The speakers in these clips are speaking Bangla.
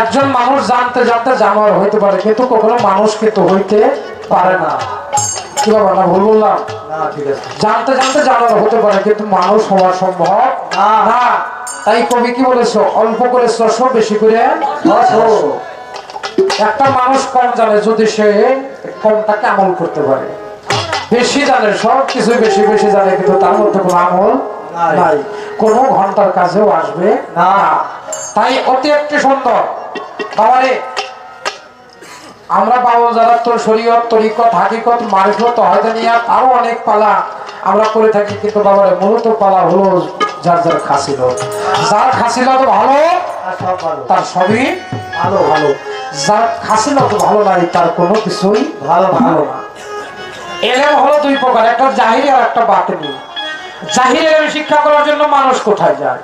একজন মানুষ জানতে জানতে জানোয়ার হইতে পারে কিন্তু কখনো মানুষ কিন্তু হইতে পারে না। কি বাবা না ভুল বললাম? না ঠিক আছে। জানতে জানতে জানোয়ার হতে পারে কিন্তু মানুষ হওয়া সম্ভব না। তাই কবি কি বলেছ? অল্প করে শ্বাস বেশি করে একটা মানুষ কম জানে যদি সে কমটাকে আমল করতে পারে। বেশি জানে সব কিছু বেশি বেশি জানে কিন্তু তার মধ্যে কোনো আমল নাই। কোনো ঘণ্টার কাছেও আসবে। না। তাই অতি একটি সুন্দর বাবারে আমরা বাবু যারা তোর শরীয়ত তরিকত হাকিকত মারিফত হয়দানিয়াত আরও অনেক পালা আমরা করে থাকি কিন্তু বাবারে মূলত পালা হলো যার যার খাসিল যার খাসিল তো ভালো। তার সবই ভালো ভালো। যার খাসিল তো ভালো নাই তার কোনো কিছুই ভালো ভালো না। এলেম হলো দুই প্রকার একটা জাহিরি আর একটা বাতিনি। জাহির এলেম শিক্ষা করার জন্য মানুষ কোথায় যায়?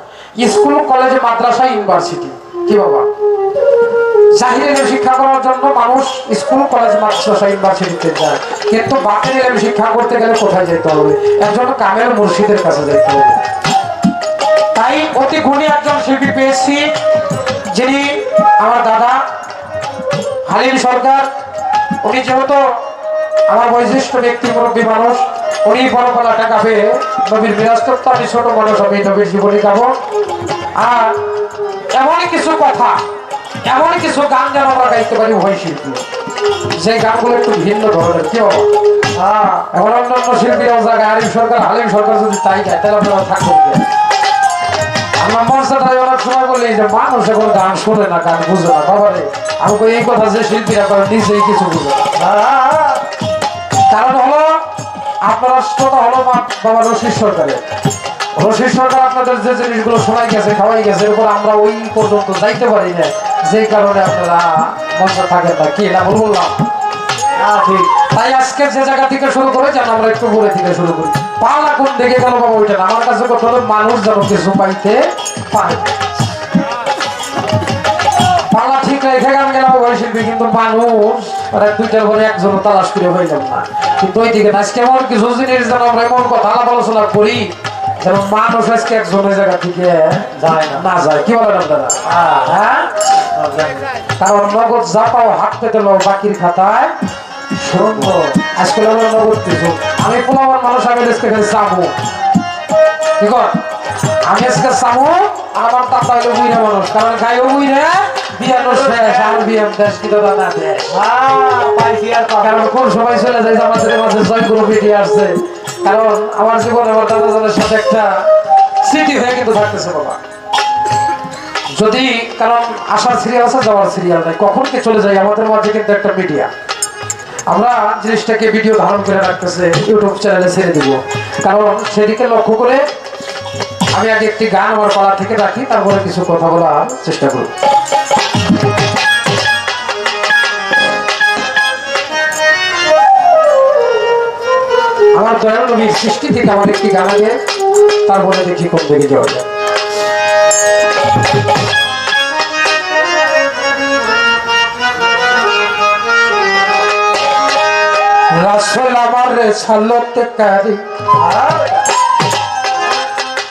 স্কুল কলেজ মাদ্রাসা ইউনিভার্সিটি। কি বাবা? জাহির এলেম শিক্ষা জন্য মানুষ স্কুল, কলেজ কিন্তু শিক্ষা করতে গেলে কোথায় যেতে হবে? একজন কাছে যেতে হবে। তাই অতি একজন পেয়েছি, যিনি আমার দাদা হালিম সরকার। যেহেতু আমার ব্যক্তি মানুষ বড় আমি ছোট মানুষ জীবনী গাবো। আর এমনই কিছু কথা এমন কিছু গান যেন আমরা গাইতে পারি ওই শিল্পী সেই গানগুলো একটু ভিন্ন ধরনের কেউ হ্যাঁ। এখন অন্য অন্য শিল্পীরাও জায়গায় আরিফ সরকার হালিম সরকার যদি তাই গায় তাহলে আপনারা থাকবেন কে? আমরা মঞ্চটাই অনেক সময় বলি যে মানুষ এখন গান শোনে না গান বুঝে না বাবারে আমি এই কথা যে শিল্পীরা করে নিজেই কিছু বুঝে কারণ হলো আপনারা শ্রোতা হলো বাবা রশিদ সরকারের। রশিদ সরকার আপনাদের যে জিনিসগুলো শোনাই গেছে খাওয়াই গেছে এরপর আমরা ওই পর্যন্ত যাইতে পারি না যে কারণে আপনারা থাকেন না কি না বললাম? হ্যাঁ তাই যে জায়গা থেকে শুরু করে যেন আমরা একটু ঘুরে থেকে শুরু করি। পালা কোন গেল বাবা, ওইটা আমার কাছে মানুষ যেন কিছু পাইতে পারে। পালা ঠিক রেখে গান গেলাম শিল্পী কিন্তু মানুষ। আর দুইটার পরে একজন তালাশ করে হইলাম না। কিন্তু ওই দিকে আজকে এমন কিছু জিনিস যেন আমরা এমন কথা আলাপ আলোচনা করি যেন মানুষ আজকে একজনের জায়গা থেকে যায় না। যায়। কি বলেন আপনারা? হ্যাঁ? কারণ নগদ যা পাও হাত পেতে লো বাকির খাতায়। শূন্য আজকে হলো নগদ কিছু। আমি পোলাবার মানুষ আমি খালি চাবো কি কর? আমি আজকে চাবো আর আমার তাতা হইল বুইরা মানুষ। কারণ গাইও বুইরা বিয়ানো শেষ আর বিয়ান দেশ কি দাদা না দেশ। কারণ কোন সময় চলে যায় আমাদের মাঝে জয় গুরু বেরিয়ে আসছে। কারণ আমার জীবনে আমার সাথে একটা স্মৃতি হয়ে কিন্তু থাকতেছে বাবা যদি কারণ আসার সিরিয়াল আছে, যাওয়ার সিরিয়াল নাই, কখন কে চলে যায় আমাদের মাঝে কিন্তু একটা মিডিয়া আমরা জিনিসটাকে ভিডিও ধারণ করে রাখতেছে ইউটিউব চ্যানেলে ছেড়ে দিব। কারণ সেদিকে লক্ষ্য করে আমি আগে একটি গান আমার পাড়া থেকে রাখি, তারপরে কিছু কথা বলার চেষ্টা করব। নবীর সৃষ্টি থেকে আমার একটি গান আগে তারপরে দেখি কোন দিকে যাওয়া যায়।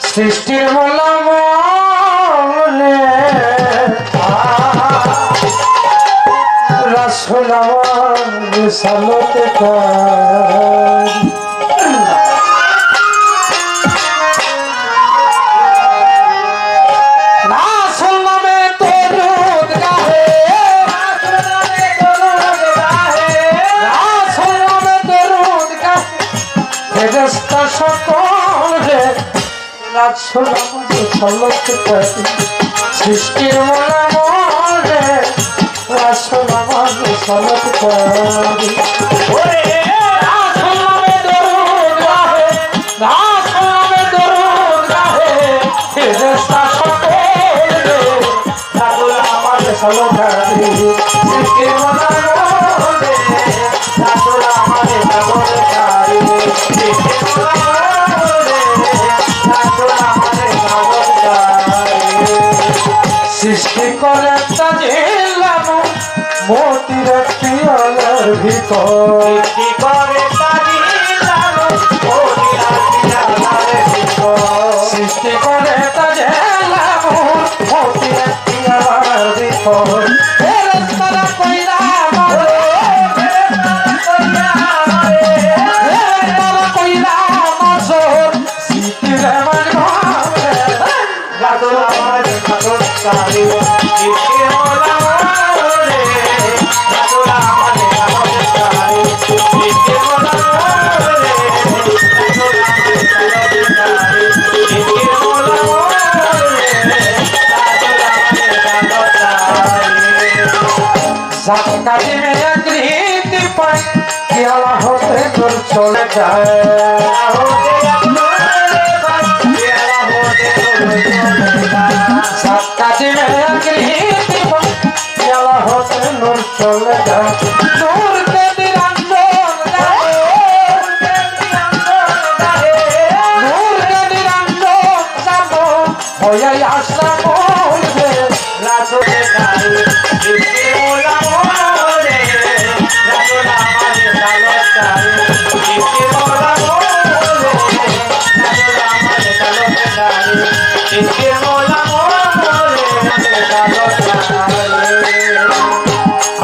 সৃষ্টির মোলা মনে। রাসল আমার সকল সৃষ্টির মনে মনে রাসল আমাদের ছলকে পারি। রাসল সৃষ্টি করে তাজিলাম মতির পিয়ালার ভিতর। সৃষ্টি করে তাজিলাম সাদত কারি জাতকা পায়। পেয়ালা হতে চলে যায়।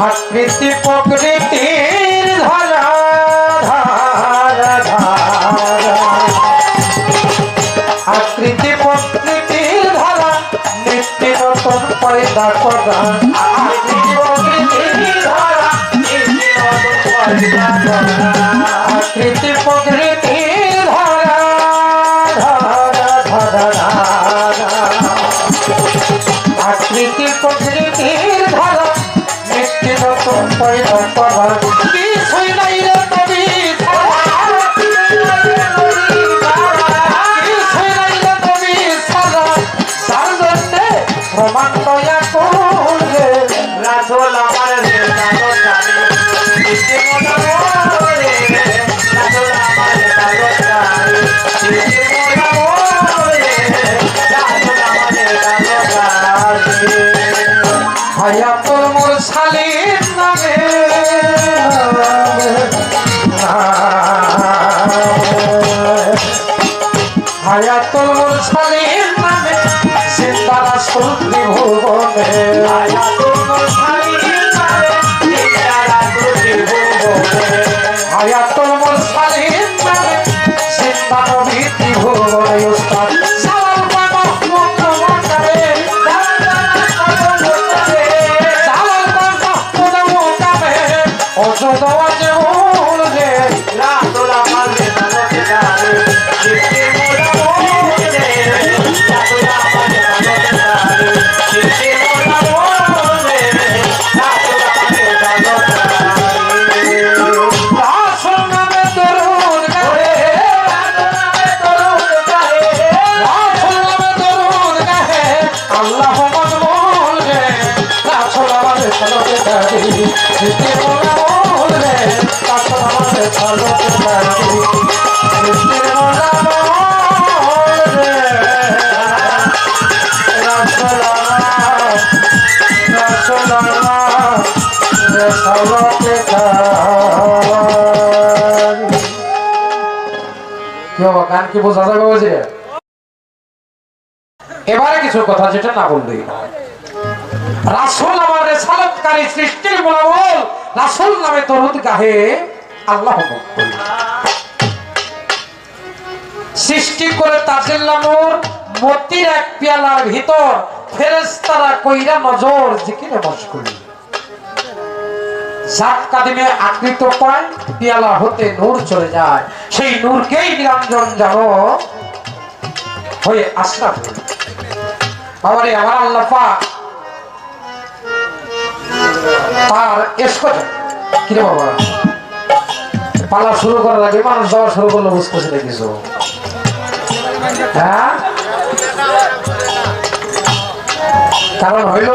আকৃতি প্রকৃতির ধারা ধারা ধারা। আকৃতি প্রকৃতির ধারা নিত্য নতুন পয়দা করা। আকৃতি প্রমাণ দয়া এবারে কিছু কথা যেটা না বললেই রাসূল আমার রেসালতকারী সৃষ্টির মোলামল, রাসূল নামে তরুদ গাহে আল্লাহ সৃষ্টি করে তাজিল্লামুর মতির এক পেয়ালার ভিতর ফেরেশতারা কইরা নজর, জিকিরে মশগুল সাত কাদিমে আকৃত পায়, পেয়ালা হতে নূর চলে যায়। সেই নূরকেই নিরঞ্জন জানো হয়ে আশ্রাপ বাবারে, আমার আল্লাহ পাক তার এসকো কিরে পালা শুরু করার আগে মানুষ যাওয়া শুরু করল বুঝতেছে না কিছু হ্যাঁ? কারণ হইল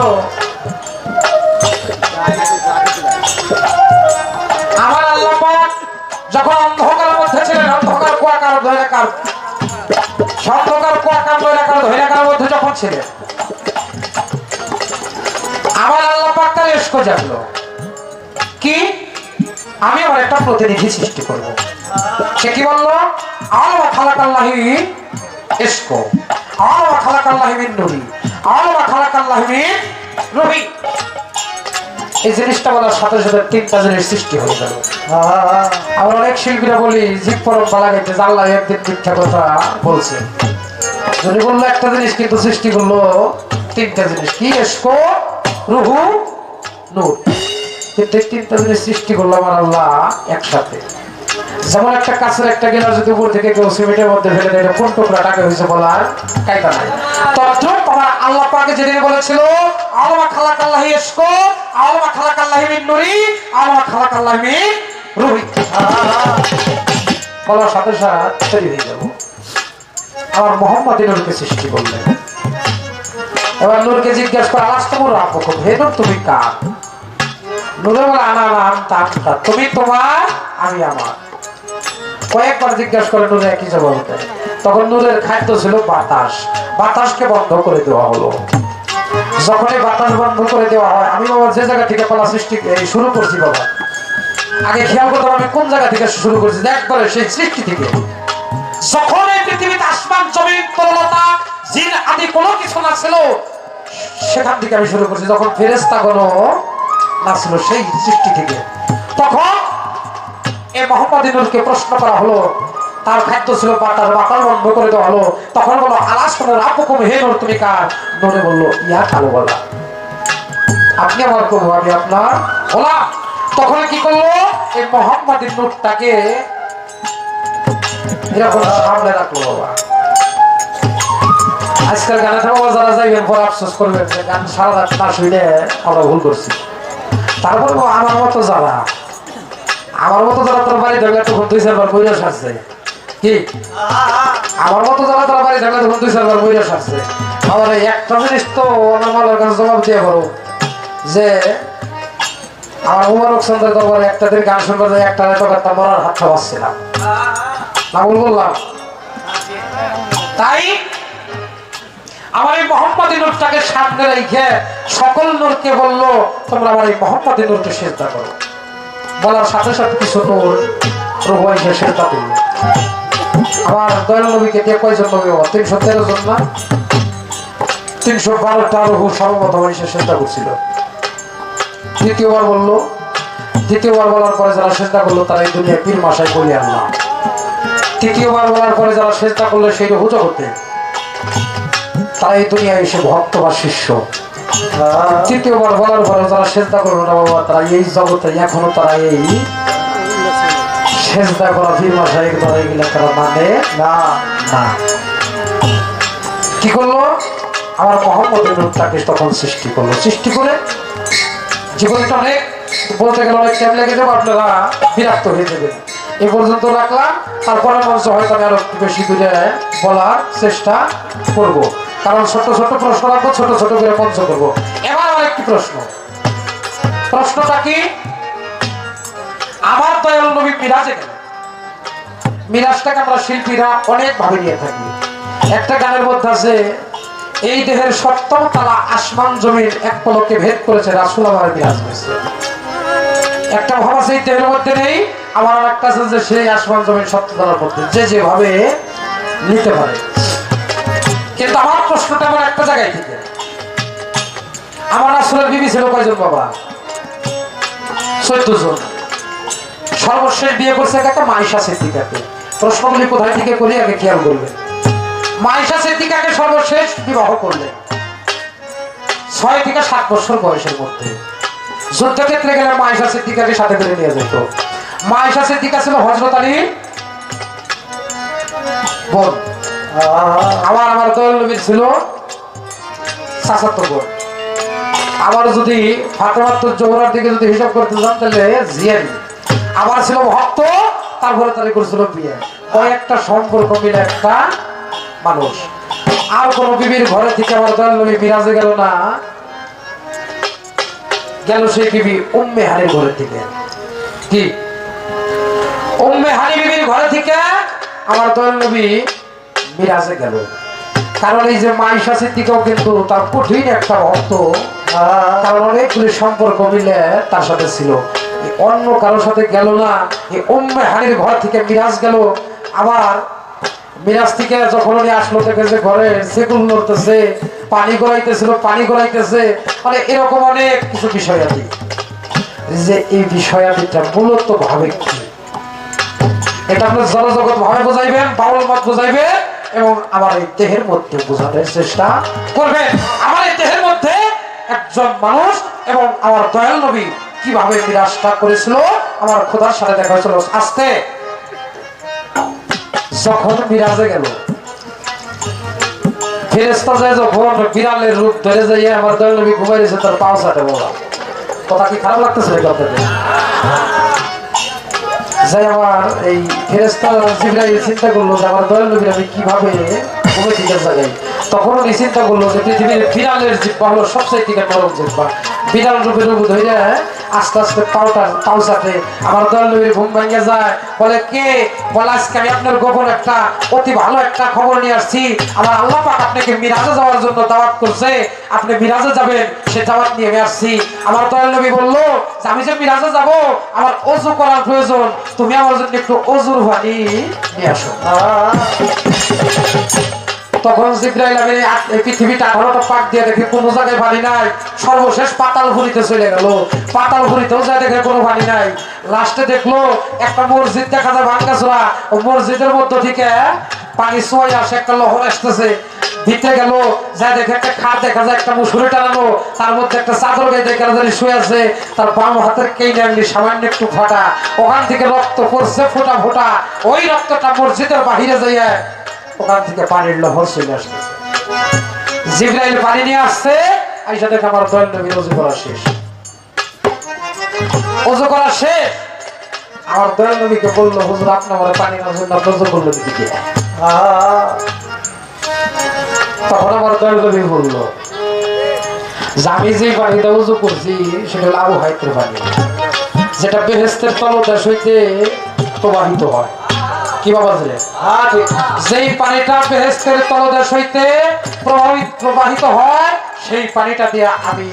আমার আল্লাহ পাক যখন অন্ধকারের মধ্যে ছিলেন, অন্ধকার কুয়াকার ধৈরাকার অন্ধকার কুয়াকার ধৈরাকার ধৈরাকার মধ্যে যখন ছিলেন, আমার আল্লাহ পাক তার এসকো জানলো কি? আমি আমার একটা প্রতিনিধি সৃষ্টি করব। সে কি বলল? আল্লাহ খালাকাল্লাহি এসকো আল্লাহ খালাকাল্লাহি মিন নুরি। আল্লাহ খালাকাল্লাহি মিন রুহি। এই জিনিসটা বলার সাথে সাথে তিনটা জিনিস সৃষ্টি হয়ে যাবে। আমরা অনেক শিল্পীরা বলি জিপ পরব পালা গাইতে জানলা একদিন মিথ্যা কথা বলছে। যদি বলল একটা জিনিস, কিন্তু সৃষ্টি করল তিনটা জিনিস। কি, এসকো, রুহু, নূর। কিন্তু তিনটা জিনিস সৃষ্টি করল আমার আল্লাহ একসাথে। যেমন একটা কাছের একটা গেলার যদি উপর থেকে কেউ সিমেন্টের মধ্যে ফেলে দেয় কোন টুকরা টাকা হয়েছে বলার কায়দা নাই। আমার আল্লাহ পাকে যেদিন বলেছিল আলমা খালাক আল্লাহি এসকো আলমা আল্লাহি মিন নুরি আলমা আল্লাহি মিন রুহি। বলার সাথে সাথে যাব। আমার মোহাম্মদ সৃষ্টি করলেন। এবার নূরকে জিজ্ঞেস করে আলাস তোমার আপকম হে নূর, তুমি কার? নূরে বলে, আনা না আনতা আনতা, তুমি তোমার, আমি আমার। কয়েকবার জিজ্ঞেস করে নূরে একই জবাব দেয় তখন নূরের খাদ্য ছিল বাতাস। বাতাসকে বন্ধ করে দেওয়া হলো। যখনই বাতাস বন্ধ করে দেওয়া হয়, আমি বাবা যে জায়গা থেকে পালা সৃষ্টি শুরু করছি বাবা। আগে খেয়াল করতাম আমি কোন জায়গা থেকে শুরু করছি একবারে সেই সৃষ্টি থেকে। যখন এই পৃথিবীতে আসমান, জমিন, তরলতা, জিন আদি কোনো কিছু না ছিল, সেখান থেকে আমি শুরু করছি। যখন ফেরেস্তা কোনো না ছিল, সেই সৃষ্টি থেকে। তখন এ মোহাম্মদ ইনুরকে প্রশ্ন করা হলো, তার খাদ্য ছিল বাতাস বাতাস বন্ধ করে দেওয়া হলো। তখন বলো, আলাস রাপুকুম হে তুমি কার? বলল, ইয়া কালো বলা আপনি আমার করব আমি আপনার বলা তখন কি করল? এই মোহাম্মদ ইনুরটাকে এরকম সামনে রাখল বাবা। আজকাল গানে বাবা, যারা যাইবেন পরে আফসোস করবেন যে গান সারা রাত শুনে আমরা ভুল করছি। তারপর আমার মতো যারা আমার মতো যারা তোর বাড়ি থাকলে তখন দুই চারবার বইরা সারছে কি? আমার মতো যারা তোর বাড়ি থাকলে তখন দুই চারবার বইরা সারছে আমার একটা জিনিস তো আমার কাছে জবাব দিয়ে পারো যে আমার চন্দ্রের দরবারে একটা দিন গান শুনবার যায় একটা একটা মরার হাতটা বাঁচছিলাম। না ভুল বললাম, তাই আমার এই মোহাম্মদ নূরটাকে সামনে রেখে সকল নূরকে বলল, তোমরা আমার এই মোহাম্মদ নূরকে চেষ্টা করো। বলার সাথে সাথে কিছু নূর রুহু এসে চেষ্টা করল আমার দয়াল নবীকে দিয়ে কয়জন নবী তিনশো তেরো জন না? তিনশো বারোটা রুহু সর্বপ্রথম এসে চেষ্টা করছিল। দ্বিতীয়বার বলল, দ্বিতীয়বার বলার পরে যারা চেষ্টা করল, তারা এই দুনিয়া পীর মাসায় বলি আনলাম তৃতীয়বার বলার পরে যারা চেষ্টা করল, সেই রুহু জগতে তারা এই দুনিয়ায় এসে ভক্ত বা শিষ্য। তৃতীয়বার বলার পরে যারা সেজদা করল না বাবা তারা এই জগতে এখনও তারা এই সেজদা করা ফির মাসায় দ্বারা এগুলো তারা মানে না। না। কি করল? আমার মোহাম্মদ তাকে তখন সৃষ্টি করল। সৃষ্টি করে জীবনটা অনেক বলতে গেলে অনেক টাইম লেগে যাবে আপনারা বিরক্ত হয়ে যাবেন। এ পর্যন্ত রাখলাম। তারপরে মঞ্চ হয়তো আমি আরও বেশি দূরে বলার চেষ্টা করব। কারণ ছোট ছোট প্রশ্ন রাখব, ছোট ছোট করে মঞ্চ করব। এবার আমার একটি প্রশ্ন। প্রশ্নটা কি? আমার দয়াল নবী মিরাজে গেল মিরাজটাকে আমরা শিল্পীরা অনেক ভাবে নিয়ে থাকি। একটা গানের মধ্যে আছে, এই দেহের সপ্তম তালা আসমান জমির এক পলকে ভেদ করেছে রাসুল আমার মিরাজ হয়েছে। একটা ভাব আছে, এই দেহের মধ্যে নেই, আমার আর একটা আছে যে সেই আসমান জমির সপ্তম তালার মধ্যে। যে যেভাবে নিতে পারে। কিন্তু আমার প্রশ্নটা আমার একটা জায়গায় থেকে। আমার আসলে বিবি ছিল কয়জন বাবা? চোদ্দ জন সর্বশেষ বিয়ে করছে একটা মাইশা সিদ্দিকাকে প্রশ্নগুলি কোথায় থেকে করি আগে খেয়াল করবেন মাইশা সিদ্দিকাকে সর্বশেষ বিবাহ করলেন ছয় থেকে সাত বছর বয়সের মধ্যে। যুদ্ধক্ষেত্রে গেলে মাইশা সিদ্দিকাকে সাথে করে নিয়ে যেত। মাইশা সিদ্দিকা ছিল হজরত আলী বোন। আমার আমার নবী ছিল বোন আবার যদি ফাতেমাত্র জোহরার দিকে যদি হিসাব করতে যান, তাহলে জিয়ারি আবার ছিল ভক্ত, তারপরে তারা করেছিল বিয়ে। কয়েকটা সম্পর্ক মিলে একটা মানুষ। আর কোন বিবির ঘরে থেকে আমার দয়াল নবী বিরাজে গেল না। গেল সেই বিবি উম্মে হানির ঘরে থেকে। কি? উম্মে হানি বিবির ঘরে থেকে আমার দয়াল নবী গেল কারণ এই যে মাইশা সিদ্দিকাও কিন্তু তার কঠিন একটা ভক্ত। অনেকগুলি সম্পর্ক মিলে তার সাথে ছিল। অন্য কারোর সাথে গেল না এই উম্মে হানির ঘর থেকে মিরাজ গেল। আবার মিরাজ থেকে যখন উনি আসলো, দেখে যে ঘরে সেগুন পানি গড়াইতেছিল, পানি গড়াইতেছে। মানে এরকম অনেক কিছু বিষয় আছে। যে এই বিষয়াদিটা মূলত ভাবে কি? এটা আপনার জনজগৎ ভাবে বোঝাইবেন, বাউল মত বুঝাইবেন? এবং আমার এই দেহের মধ্যে বোঝানোর চেষ্টা করবেন আমার এই দেহের মধ্যে একজন মানুষ এবং আমার দয়াল নবী কীভাবে বিরাজটা করেছিল, আমার খোদার সাথে দেখা হয়েছিল আস্তে যখন বিরাজে গেল আমার দয়াল নবী ঘুমাই তার পাও সাথে বলা। কথা কি খারাপ লাগতেছে যাই আমার এই ফেরেস্তা জিব্রাইল চিন্তা করল যে আমার দয়াল নবীর আমি কীভাবে দিতে যাই তখন উনি চিন্তা করল যে পৃথিবীর বিড়ালের জিব্বা হলো সবচেয়ে থেকে নরম জিব্বা। বিড়াল রূপে রূপ ধরে আস্তে আস্তে পাউটার পাউসাতে আমার দয়াল নবীর ঘুম ভেঙে যায়। বলে, কে? বলে, আজকে আমি আপনার গোপন একটা অতি ভালো একটা খবর নিয়ে আসছি। আমার আল্লাহ পাক আপনাকে মিরাজে যাওয়ার জন্য দাওয়াত করছে। আপনি মিরাজে যাবেন, সে দাওয়াত নিয়ে আমি আসছি। আমার দয়াল নবী বলল, যে আমি যে মিরাজে যাব, আমার অজু করার প্রয়োজন। তুমি আমার জন্য একটু অজুর পানি নিয়ে আসো। তখন জিব্রাইল আমি এই পৃথিবীটা আঠারোটা পাক দিয়ে দেখে কোনো জায়গায় পানি নাই। সর্বশেষ পাতাল ভুরিতে চলে গেল। পাতাল ভুরিতেও যায় দেখে কোনো পানি নাই। লাস্টে দেখল একটা মসজিদ দেখা যায় ভাঙ্গাচোরা। ও মসজিদের মধ্য থেকে পানি সোয়াই আসে, একটা লহর আসতেছে। ভিতরে গেল যা দেখে একটা খাট দেখা যায়, একটা মুসুরি টানানো। তার মধ্যে একটা চাদর গায়ে দেখা যায় শুয়ে আছে। তার বাম হাতের কেই নামলি সামান্য একটু ফাটা। ওখান থেকে রক্ত পড়ছে ফোটা ফোটা। ওই রক্তটা মসজিদের বাহিরে যাইয়া ওখান থেকে পানির লহর চলে আসতেছে জিব্রাইল পানি নিয়ে আসছে, আইসা দেখে আমার দয়াল অজু করা শেষ। অজু করা শেষ। আমার দয়াল বলল, হুজুর, আপনি আমার পানি জন্য অজু করল দিকে। তখন আমার দয়াল বলল আমি যে পানিটা উজু করছি, সেটা হলো আবু হাইতের পানি যেটা বেহেস্তের তলদেশ হইতে প্রবাহিত হয়। প্রবাহিত হয়, সেই পানিটা দিয়ে আমি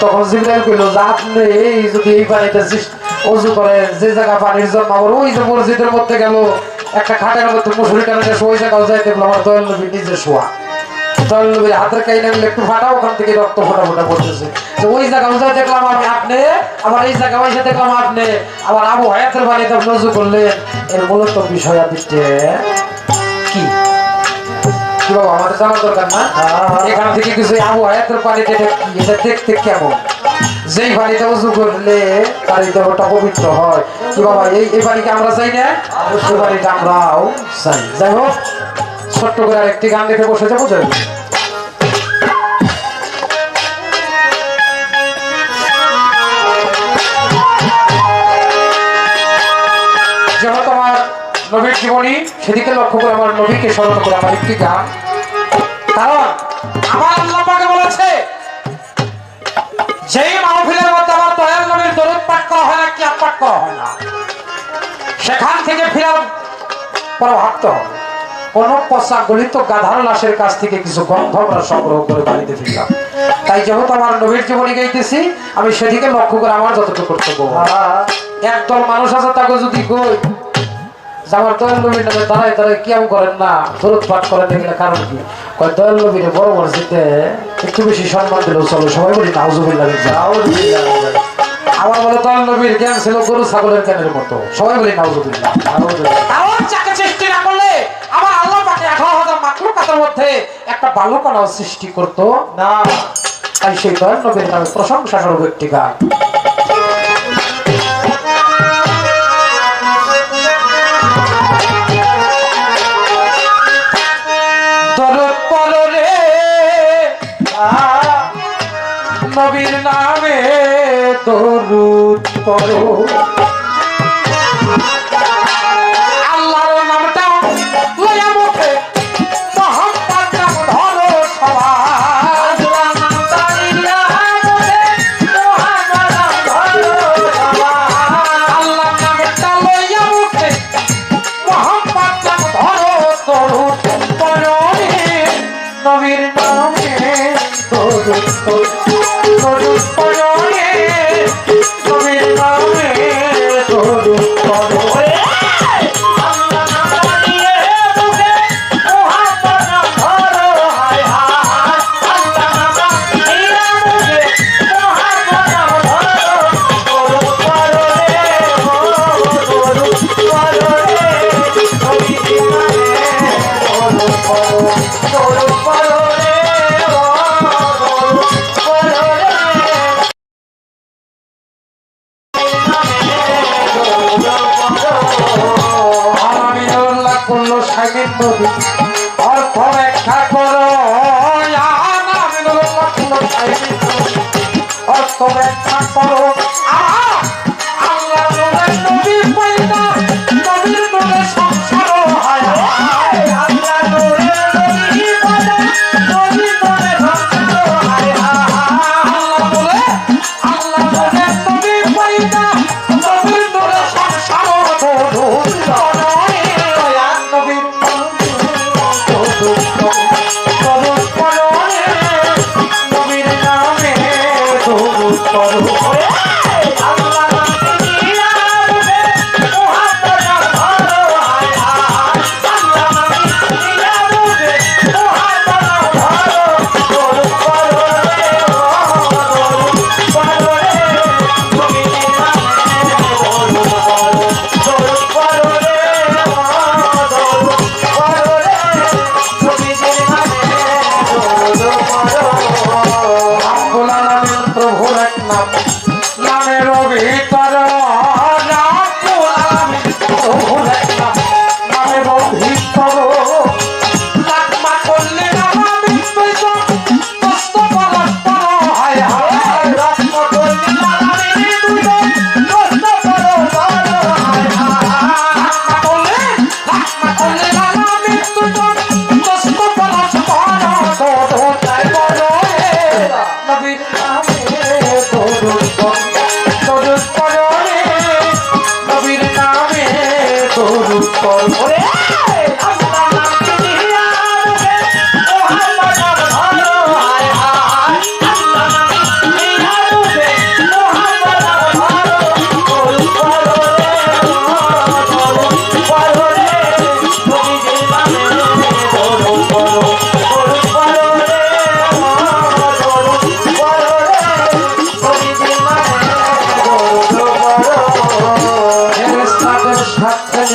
তখন জিব্রাইল এই যদি এই পানিতে অজু করে। যে জায়গা পানির জন্য ওই যে মসজিদের মধ্যে গেল, একটা খাটের মধ্যে মুসুরি গেছে ওই জায়গাও যাইতে আমার দয়াল নবী নিজে শোয়া। হাতের একটু ওখান থেকে রক্ত ফোটা ফোটা ওই আপনি আবার এই আপনি আবার বিষয় থেকে কেমন? যেই বাড়িতে উজু করলে তার পবিত্র হয়। কি বাবা, এই বাড়িকে আমরা চাই না? বাড়িটা আমরাও চাই। যাই হোক, ছোট্ট করে আরেকটি গান দেখে বসে যাব, যাই নবীর জীবনী সেদিকে লক্ষ্য করে আমার নবীকে স্মরণ করে আমার একটি গান। কারণ আমার আল্লাহ পাকে বলেছে, যেই মাহফিলের মধ্যে আমার দয়াল নবীর দরুদ পাঠ করা হয় না কি পাঠ করা হয় না, সেখান থেকে ফিরার পরে ভাবতে হবে। কোন পচা গলিত গাধার লাশের কাছ থেকে কিছু গন্ধ আমরা সংগ্রহ করে বাড়িতে ফিরলাম। তাই যেহেতু আমার নবীর জীবনী গাইতেছি, আমি সেদিকে লক্ষ্য করে আমার যতটুকু কর্তব্য। একদল মানুষ আছে, তাকে যদি কই আমার দয়াল নবীর নামে দাঁড়ায় দাঁড়ায় কিয়াম করেন না দরুদ পাঠ করেন এগুলো কারণ কি? কয় দয়াল নবীর বড় মসজিদে একটু বেশি সম্মান দিলেও চলো সবাই বলি নাউজুবিল্লাহ আমার বলে দয়াল নবীর জ্ঞান ছিল গরু ছাগলের জ্ঞানের মতো। সবাই বলি নাউজুবিল্লাহ সৃষ্টি না করলে আমার আল্লাহ পাকে আঠারো হাজার মাকলুকাতের মধ্যে একটা ভালো বালুকণাও সৃষ্টি করতো। না। তাই সেই দয়াল নবীর নামে প্রশংসা স্বরূপ একটি গান। নবীর নামে দরুদ পড়ো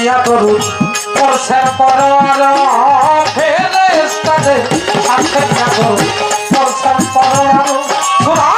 দিয়া তরু পরশে পরার ফেলে স্টারে আচ্ছা, আচ্ছা করু পরশে পরার